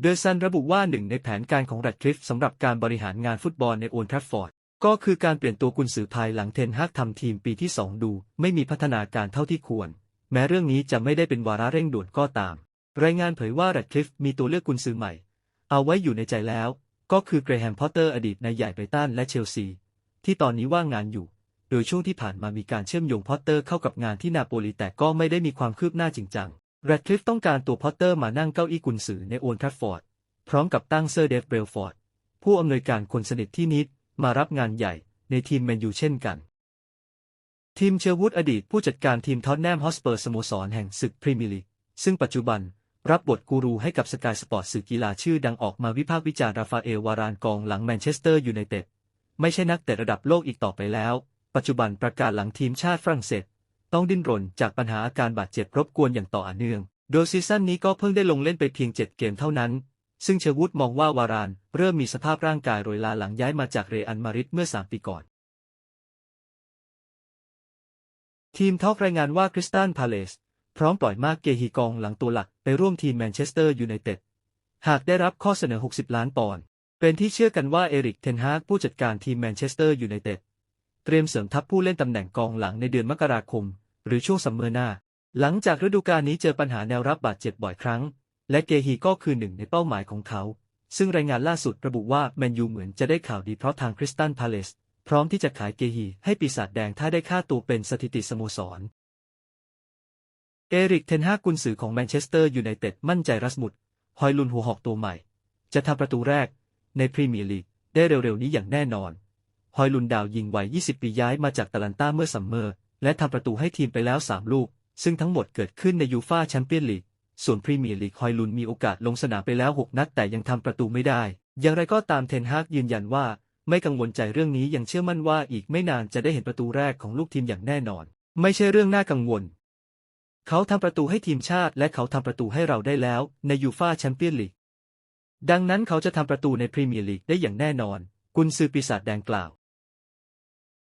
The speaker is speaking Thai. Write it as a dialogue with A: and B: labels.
A: เดอซันระบุว่าหนึ่งในแผนการของแรดคลิฟสำหรับการบริหารงานฟุตบอลในโอลทราฟฟอร์ด ก็คือการเปลี่ยนตัวกุนซือภายหลังเทนฮากทำทีมปีที่ 2 ดู ไม่มีพัฒนาการเท่าที่ควร แม้เรื่องนี้จะไม่ได้เป็นวาระเร่งด่วนก็ตาม รายงานเผยว่าแรดคลิฟมีตัวเลือกกุนซือใหม่ เอาไว้อยู่ในใจแล้ว ก็คือเกรแฮมพอตเตอร์อดีตนายใหญ่ไบรตันและเชลซี ที่ตอนนี้ว่างงานอยู่ โดยช่วงที่ผ่านมามีการเชื่อมโยงพอตเตอร์เข้ากับงานที่นาโปลีแต่ก็ไม่ได้มีความคืบหน้าจริงจัง แรดคลิฟต้องการตัวพอตเตอร์มานั่งเก้าอี้กุนซือในโอลทราฟฟอร์ด พร้อมกับตั้งเซอร์เดฟเบลฟอร์ด ผู้อำนวยการคนสนิทที่นิดมารับงานใหญ่ในทีมแมนยูเช่นกัน ทีมเชอร์วูดอดีตผู้จัดการทีมท็อตแนมฮอสเปอร์สโมสรแห่งศึกพรีเมียร์ลีกซึ่งปัจจุบันรับบทกูรูให้กับสกายสปอร์ตสื่อกีฬาชื่อดังออกมาวิพากษ์วิจารณ์ราฟาเอลวารานกองหลังแมนเชสเตอร์ยูไนเต็ดไม่ใช่นักเตะระดับโลกอีกต่อไปแล้ว ปัจจุบันประกาศหลังทีมชาติฝรั่งเศส ต้องดิ้นรนจากปัญหาอาการบาดเจ็บรบกวนอย่างต่อเนื่อง โดยซีซั่นนี้ก็เพิ่งได้ลงเล่นไปเพียง 7 เกมเท่านั้น ซึ่งเชวูดมองว่าวารานเริ่มมีสภาพร่างกายโรยลาหลังย้ายมาจากเรอัลมาริดเมื่อ 3 ปีก่อน ทีมทอกรายงานว่าคริสตันพาเลสพร้อมปล่อยมากเกฮีกองหลังตัวหลักไปร่วมทีมแมนเชสเตอร์ยูไนเต็ดหากได้รับข้อเสนอ 60 ล้านปอนด์เป็นที่เชื่อกันว่าเอริกเทนฮากผู้จัดการทีมแมนเชสเตอร์ยูไนเต็ดเตรียมเสริมทัพผู้เล่นตำแหน่งกองหลังในเดือนมกราคม หรือช่วงซัมเมอร์หน้า หลังจากฤดูกาลนี้เจอปัญหาแนวรับบาดเจ็บบ่อยครั้ง และเกฮีก็คือหนึ่งในเป้าหมายของเขา ซึ่งรายงานล่าสุดระบุว่าแมนยูเหมือนจะได้ข่าวดีเพราะทางคริสตันพาเลสพร้อมที่จะขายเกฮีให้ปีศาจแดงถ้าได้ค่าตัวเป็นสถิติสโมสร เอริกเทนฮากุนซือของแมนเชสเตอร์ยูไนเต็ดมั่นใจรัสมุดฮอยลุนหัวหอกตัวใหม่ จะทำประตูแรก ในพรีเมียร์ลีกได้เร็วๆนี้อย่างแน่นอน ฮอยลุนดาวยิงวัย 20 ปีย้ายมาจากตาลันต้าเมื่อซัมเมอร์ และทำประตูให้ทีมไปแล้ว 3 ลูก ซึ่งทั้งหมดเกิดขึ้นในยูฟาแชมเปี้ยนลีก ส่วนพรีเมียร์ลีกฮอยลุนมีโอกาสลงสนามไปแล้ว 6 นัดแต่ยังทำประตูไม่ได้ อย่างไรก็ตามเทนฮากยืนยันว่า ไม่กังวลใจเรื่องนี้ยังเชื่อมั่นว่าอีกไม่นานจะได้เห็นประตูแรกของลูกทีมอย่างแน่นอน ไม่ใช่เรื่องน่ากังวล เขาทำประตูให้ทีมชาติ และเขาทำประตูให้เราได้แล้ว ในยูฟาแชมเปี้ยนลีก ดังนั้นเขาจะทำประตูในพรีเมียร์ลีกได้อย่างแน่นอน กุนซือปีศาจแดงกล่าว